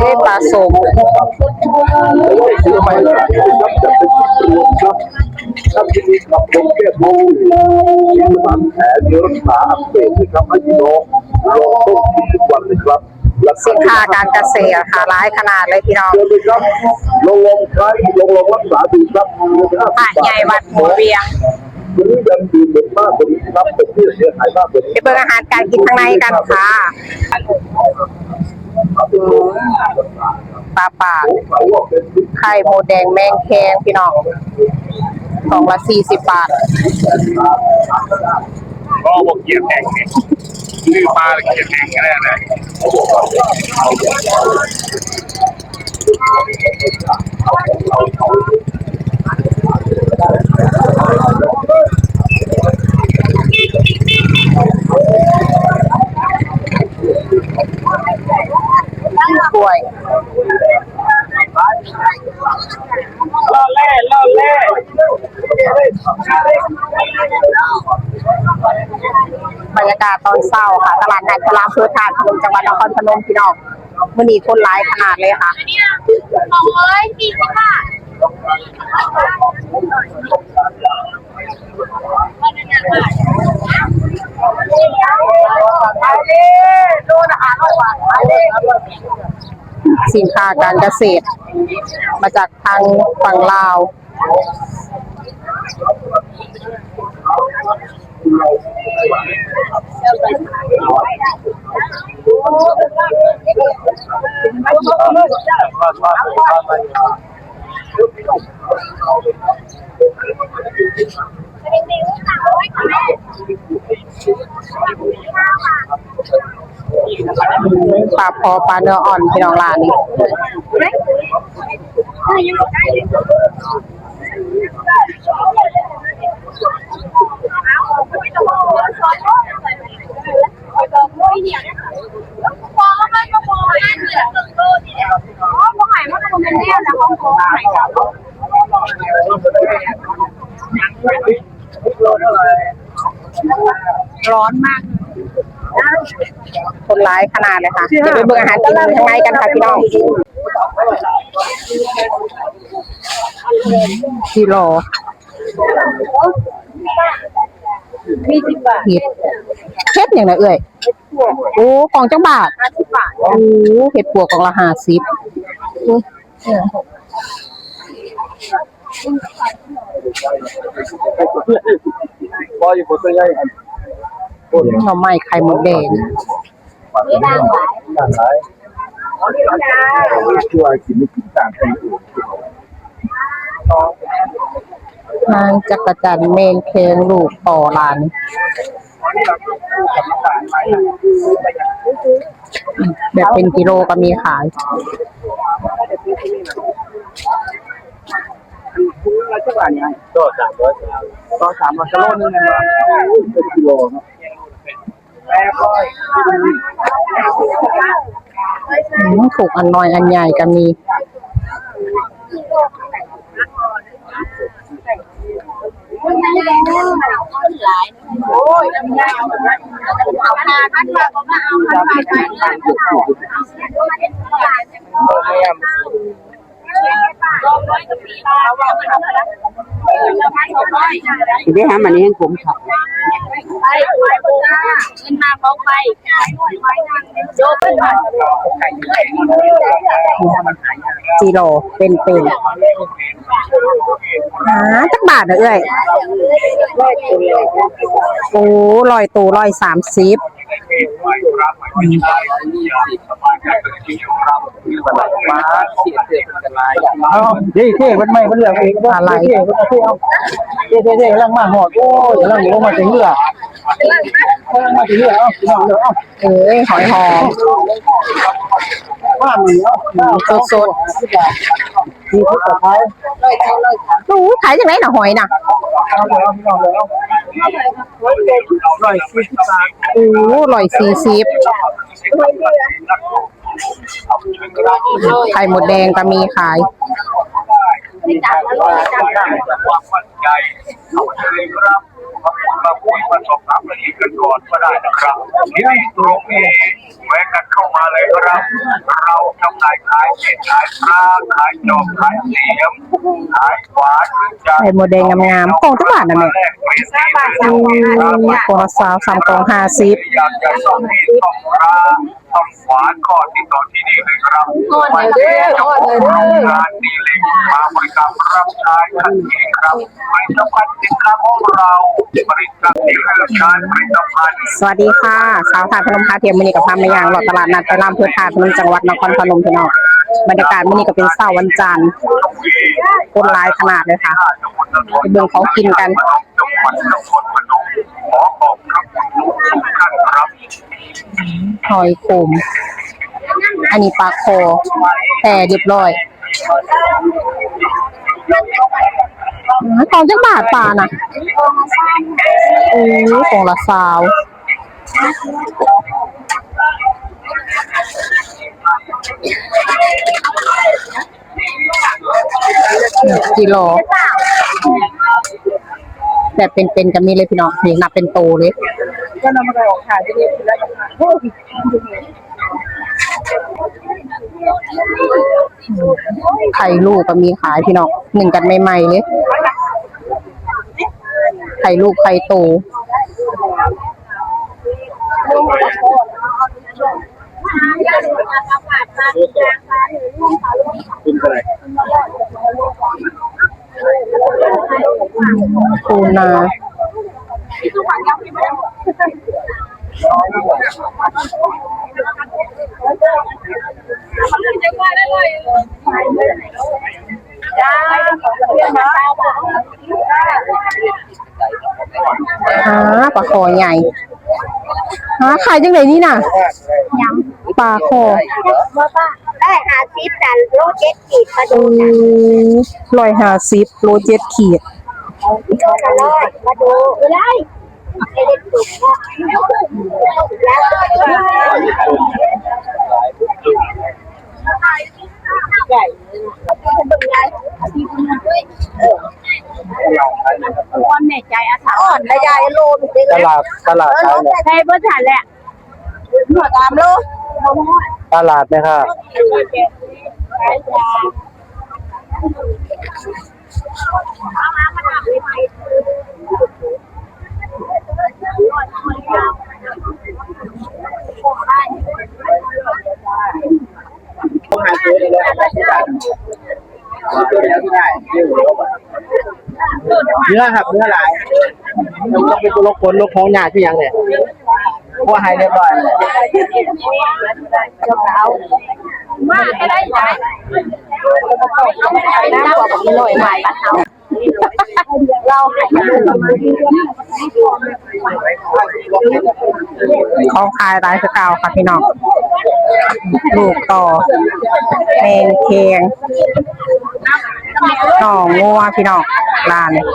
เอ้ยปลาสมซื้อไปแล้วครับจะเป็นตัวครับครับที่นี่ครับผมแก้มองมีบางแผลมีรักษาอักเสบนะครับให้พี่น้องลองต้มกินทุกวันเลยครับแล้วก็สินค้าการเกษตรค่ะร้ายขนาดเลยพี่น้องเจอเลยครับลองลองใช้ลองลองรักษาดูครับพระใหญ่วัดหัวเวียง วันนี้ยังดีเด็ดมากกว่านี้ครับเป็นที่เสียหายมากกว่านี้ไปเบิ่งอาหารการกินข้างในกันค่ะปลาป่าไข่โมดแดงแมงแคงพี่น้องกล่องละสี่สิบบาทก็บอกเกียร์แดงเนี่ยชื่อปลาเกียร์แดงก็ได้นะ กล้วยล่อเล่ล่อเล่บรรยากาศตอนเช้าค่ะ ตลาดนัดพลามพืชทานพนมจังหวัดนครพนมพี่น้องมื่อนี้คนร้ายขนาดเลยค่ะสองร้อยสี่สิบบาท สินค้าการเกษตร มาจากทางฝั่งลาว ปลาพอปลาเนื้ออ่อนพี่น้องร้านนี้ ร้อนมาก คนร้ายขนาดเลยค่ะ เดี๋ยวไปเบิ่งอาหารกินข้างในกันค่ะพี่น้องกิโลมีสิบบาทเห็ดเห็ดอย่างไรเอ่ยโอ้ของจังบาทห้าสิบบาทโอ้เห็ดปวกของละห้าสิบ อุ้ยพออยู่บนตัวใหญ่หน่อไม้ไข่มดแดงต่างหลายช่วยกินไม่กินต่างกันอื่นนางจักรจันเมนเคงลูกต่อลานแบบเป็นกิโลก็มีขาย ก็สามร้อยก็สามร้อยกิโลนึงนะเป็นกิโลเนาะอืมถูกอันน้อยอันใหญ่ก็มี โอ้ยไม่ได้เอาเอาคาท่านมาก็มาเอาคันไปไปเราว่ามันอะไรเราไม่ทำอะไรได้หามันนี้ให้ผมขับไปไปบนหน้าเงินมาเขาไปไปงานโยกมากิโลเป็นเป็นหาจักบาทเหรอเอ้ยโอ้ลอยตูลอยสามสิบมาเสียเสียเป็นกันไรเอาเท่เท่มันไม่มันเหลืองเองอะไรเท่มันเท่เอาเท่เท่เท่ลังมาหอดโอ้ยลังอยู่มาถึงเหลือร่างมาถึงเหลือเอาเอาเอ้ยหอยหอมบ้านนี่เอาสดสดมีทุกสุดท้ายๆรู้ขายจังไหนน่ะหอยน่ะอร้อยสี่สิบโอ้ลอยสี่สิบ ไข่หมดแดงก็มีขายจับมาเลยจับความมั่นใจเขาเลยครับมาพูดมาคุยมาสอบถามรายละเอียดกันก่อนก็ได้นะครับที่นี่ตรงนี้แวะกันเข้ามาเลยครับ เราจำหน่ายขายเศษขายปลาขายจอบขายเสียมขายหวานหรือจะไข่โมเดลงามๆกล่องทุกบาทนะแม่แลกเปลี่ยนที่ดินอืมกล่องละสาวสามกล่องห้าสิบ อยากจะส่งที่ต้องรา ต้องหวานก็ติดต่อที่นี่เลยครับอ่อนเลยเด้ออ่อนเลยเด้องานดีเล็กมาบริการรับใช้ทันทีครับผลิตภัณฑ์สินค้าของเราบริการที่เลือกใช้ผลิตภัณฑ์ สวัสดีค่ะ สาวทานพนมพาเทียมมินีกับพามาอย่างหลอดตลาดนัดไปรามเพื่อทาพนมจังหวัดนครพนมพี่น้องบรรยากาศมินีก็เป็นเสาร์วันจันทร์คนหลายขนาดเลยค่ะ ไปเบิ่งของกินกันจังหวัดนครพนมขอขอบครับทุกท่านครับ หอยขม อันนี้ปลาคอแต่เรียบร้อยอ๋อกล่องจักบาทปลาน่ะโอ้กล่องละสาวกิโลแบบเป็นๆกันนี่เลยพี่น้องนี่นับเป็นโตเลย ก็นำมาออกขายที่นี่แล้วไข่ลูกก็มีขายพี่น้องหนึ่งกันใหม่ๆเลยไข่ลูกไข่โตคุณอะไรปูนา จ้าปลาคอใหญ่ฮะขายจังไหนนี่น่ะปลาคอได้หาซิปแต่โลเจ็ดขีดมาดูอืมร้อยหาสิบโลเจ็ดขีด โลละร้อยมาดูได้ กสุกแม่ใจอาสาอ่อนระยายโลมตลาดตลาดขายเนี่ยใช่เพื่อนฉันแหละหนวตามโลตลาดนะครับ หาซื้อได้เลยที่ได้ซื้อแล้วที่ได้เนื้อครับเนื้อหลายต้องเป็นตัวลกคนลกของหยาที่ยังเนี่ยพราะให้เรียบร้อยมาก็ได้ไหมน้ำกว่าแบบนี้หน่อยใหม่ เราของขายรายสกาวค่ะพี่น้องลูกต่อแมงเคียงห่องัวพี่น้องร้านนี่ย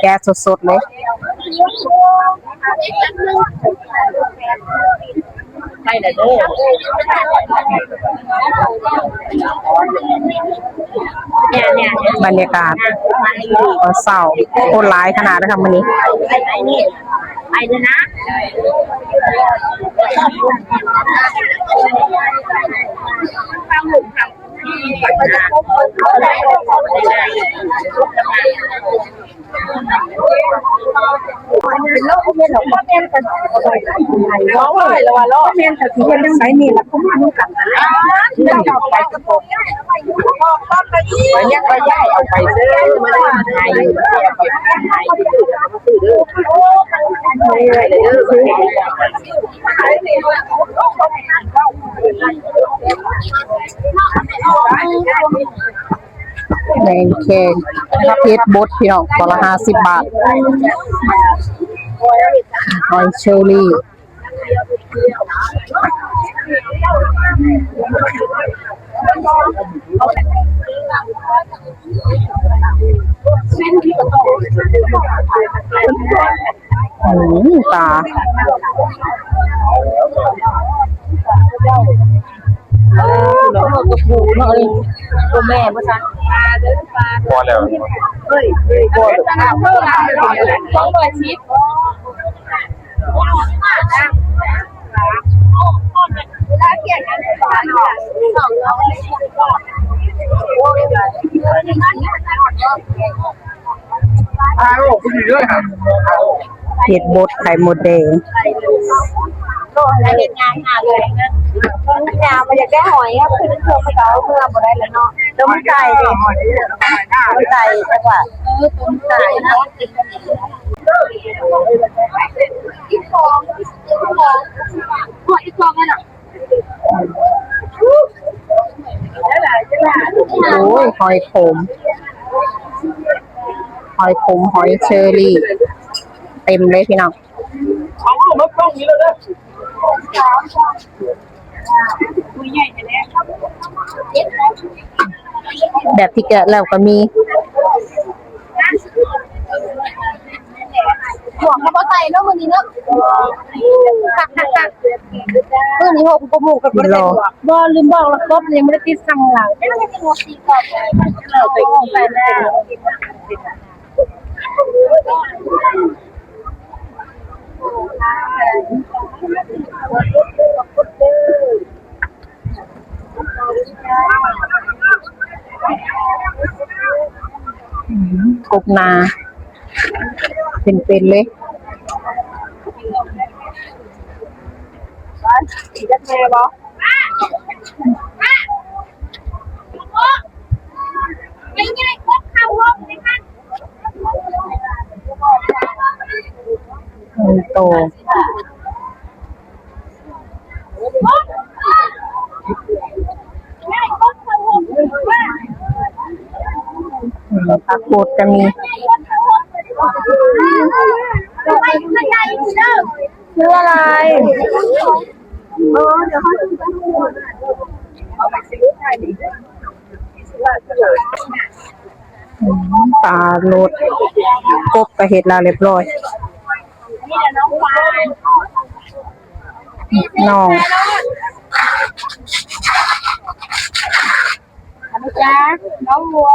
แกสดๆเลย ใช่เลยเด้อเนี่ยเนี่ยบรรยากาศวันเสาร์คนร้ายขนาดนะคะวันนี้ไอ้ไอ้นี่ไอ้เลยนะฟังหลุมครับเป็นโรคเมียนหรอกว่าเมียนกันร้องเลยละวันโรคเมียนแต่ที่ยังใช้นี่ละคุ้มคุ้มกันนะเราเอาไปกระผมไปเนี่ยไปย่ายเอาไปซื้อมาได้ไทยเอาไปไทยซื้อเด้อไม่ได้เลยเด้อซื้อ แมงเคียงเพชรบดพี่น้องตัวละห้าสิบบาทหอยเชอรี่อืมตา ตัวแม่ภาษาพอแล้วเฮ้ยเฮ้ยโกรธข้าวเพิ่มสองร้อยชิปถ้าเกี่ยงกันสองร้อยสองร้อยอ้าวคุณอยู่ด้วยครับเห็ดบดไข่มดแดง ก็แล้วเห็นงานหาเลยนะงานมันจะแก้หอยครับคือเพื่อมาเก่าเมื่อบ่ได้แล้วเนาะต้มไก่ดิต้มไก่จังหวะเออต้มไก่นะอีกฟองอีกฟองหัวอีกฟองอะได้หลายได้หลายโอ้ยหอยขมหอยขมหอยเชอรี่ เต็มเลยพี่น้อง เอาลูกมาต้องนี้แล้วนะ คุยใหญ่ไปแล้ว แบบที่แกะแล้วก็มีหัวเขาบ่ใส่เนาะมื้อนี้เนาะคักคักคักมื้อนี้หกบ่หมู่กับบ่ได้บ่ลืมบอกแล้วกบยังบ่ได้ติดสั่งหลังแล้วมันจะหัวสีกรอบเราไปกินไปแล้ว กบนา เป็นๆเลยสีจะแม่บ่มันโต โบดก็มีชื่ออะไรเออเดี๋ยวเขาจะเอาไปลาโลดกบก็เห็ดล้วเรียบร้อยน้องฟ้าน้จ๊ะน้องวัว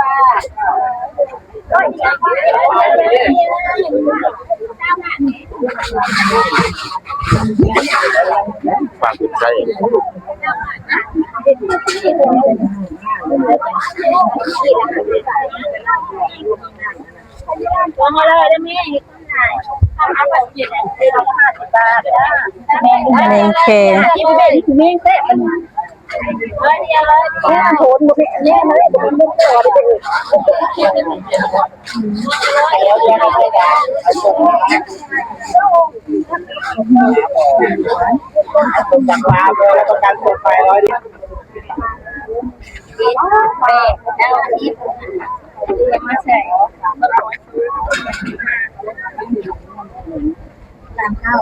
ฝากคุณใจลงมาเลยได้ไหมทำอเย็ นเป็นห้าสิบบาทนะแม่มงแคงที่เป็นแม่เตะมันเฮ้ยเนี่ยเลยโหนบุกเนี่ยเลยมันไม่ต่อเลยจากลาเลยแล้วประกันตัวไปร้อยเดียวแม่แล้วอีกมาใส่ตามข้าว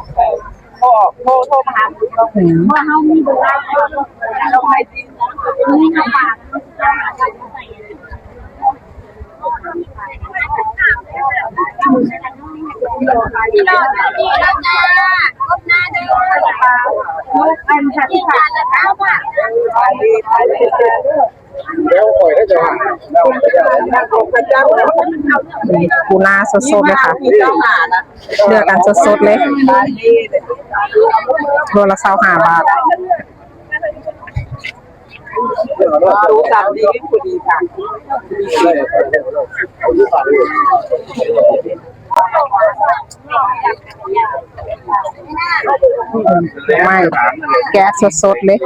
โทรโทรโทรมาหาคุณเราหืมว่าเขามีดูแลาไปจริงนี่น้ำปลาพี่น้องดีแล้วจ้าครบหน้าเดิมลูกอันค่ะที่ผ่านแล้วข้าวผัด เดี๋ยวปล่อยได้จะว่าเราไม่ได้ปูนาสดๆเลยค่ะเลือกกันสดๆเลยโลละเศร้าห้าบาทรู้จักดีพอดีค่ะไม่แกะสดๆเลย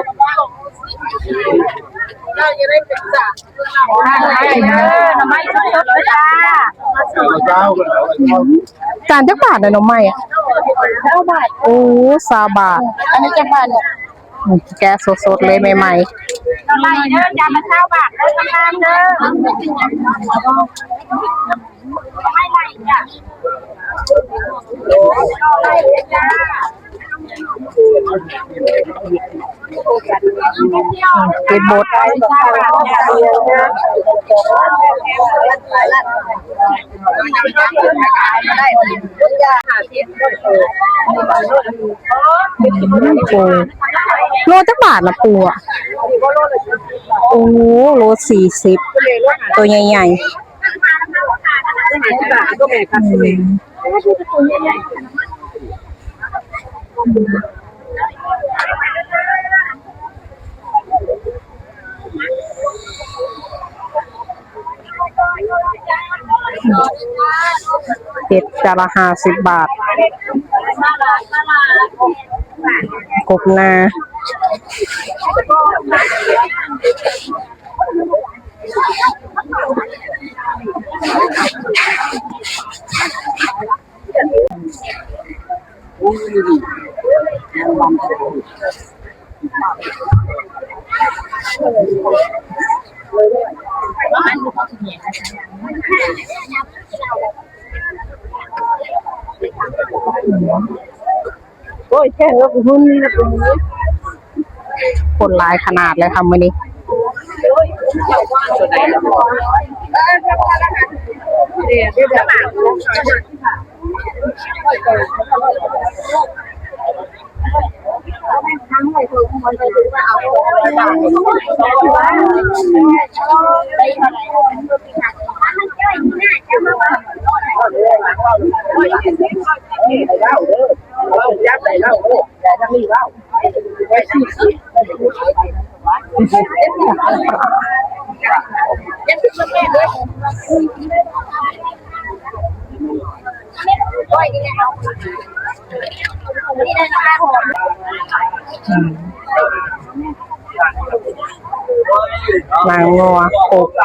เราจะได้เป็นจ่าได้เด้อน้ำมันสดๆจ้าเจ้าจานจักบาทนะน้องไม่อะเท่าบาทโอ้สาบาทอันนี้จะบาทเนี่ยแกะสดๆเลยใหม่น้ำมันเด้อจานมาเท่าบาทเด้อทำงานเด้อไม่ไรจ้ะจ้าๆ เก็บบดปูโลจักบาทละปูอะโอ้โลสี่สิบตัวใหญ่ๆ เห็ดจานละห้าสิบบาท กบนา ยแค่แล้วหุ่นนี่นะเป็นคนหลายขนาดเลยค่ะมื้อนี้เดี๋ยวเดี๋ยวแบบยับไหนเล่าแต่ทั้งนี้เล่านางงัวก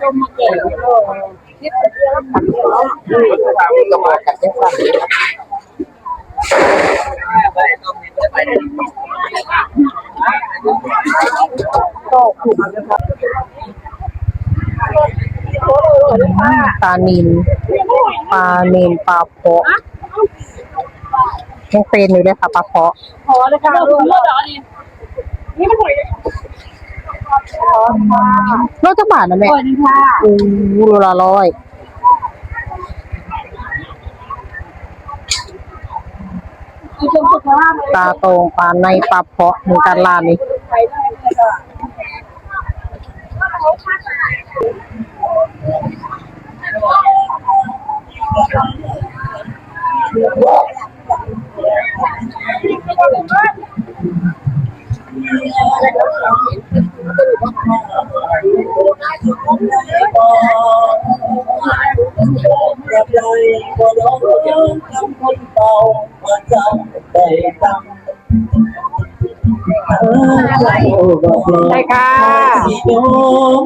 ก็มาจากเจ้าฝั่งปลานินปลาเนนปลาเพาะยังเป็นอยู่เลยค่ะปลาเพาะพอเลยค่ะเลือดเหรอนี่นี่มันหวย โลจักบาทนะแม่หวยนึงค่ะอู้โลละร้อยอีชมสุขภาพปลาโตงปลาในปลาเพาะเหมือนกันร้านนี้ ได้ค่ะใช่ค่ะ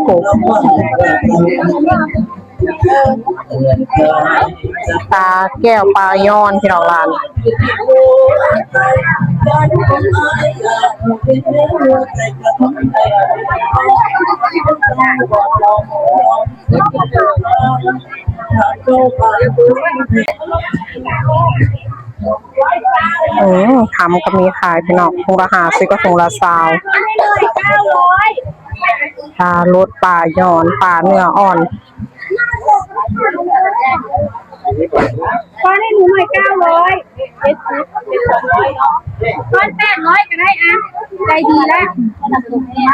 กบปลาแก้วปลาย้อนที่เราร้าน อืมทำก็มีขายพี่น้องถุงละห้าสิบก็ถุงละสาวปลาลดปลาย้อนปลาเนื้ออ่อนฟ้าให้หนูหน่อยเก้าร้อยเจ็ดสิบเจ็ดร้อยเนาะ ร้อยแปดร้อยก็ได้อะใจดีแล้ว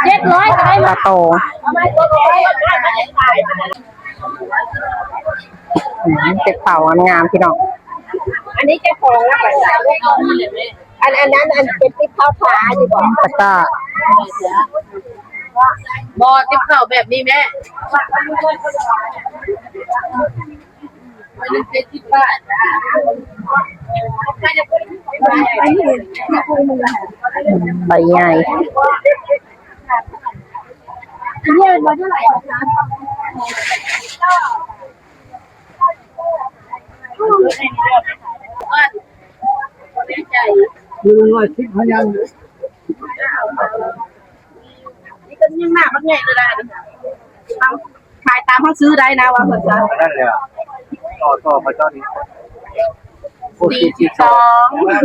เจ็ดร้อยก็ได้ปลาโต อืมเป็ดเผางามๆพี่น้องอันนี้จะของแล้วแบบอันอันนั้นอันเป็นติ๊กข้าวขาดีกว่าตะกร้าบอติ๊กข้าวแบบนี้แม่ ใบใหญ่อันนี้เป็นวันเท่าไหร่คะใจคือหน่อยทิพยังนี่ก็ยิ่งมากมันใหญ่เลยได้ดิขายตามเขาซื้อได้นะว่าเขาจะนั่นเลยอะ ต่อต่อมาเจ้านี้สี่สิบสองเรื่อง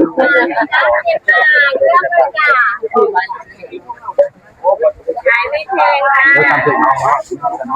ขายไม่แพงนะทำถึงน้อง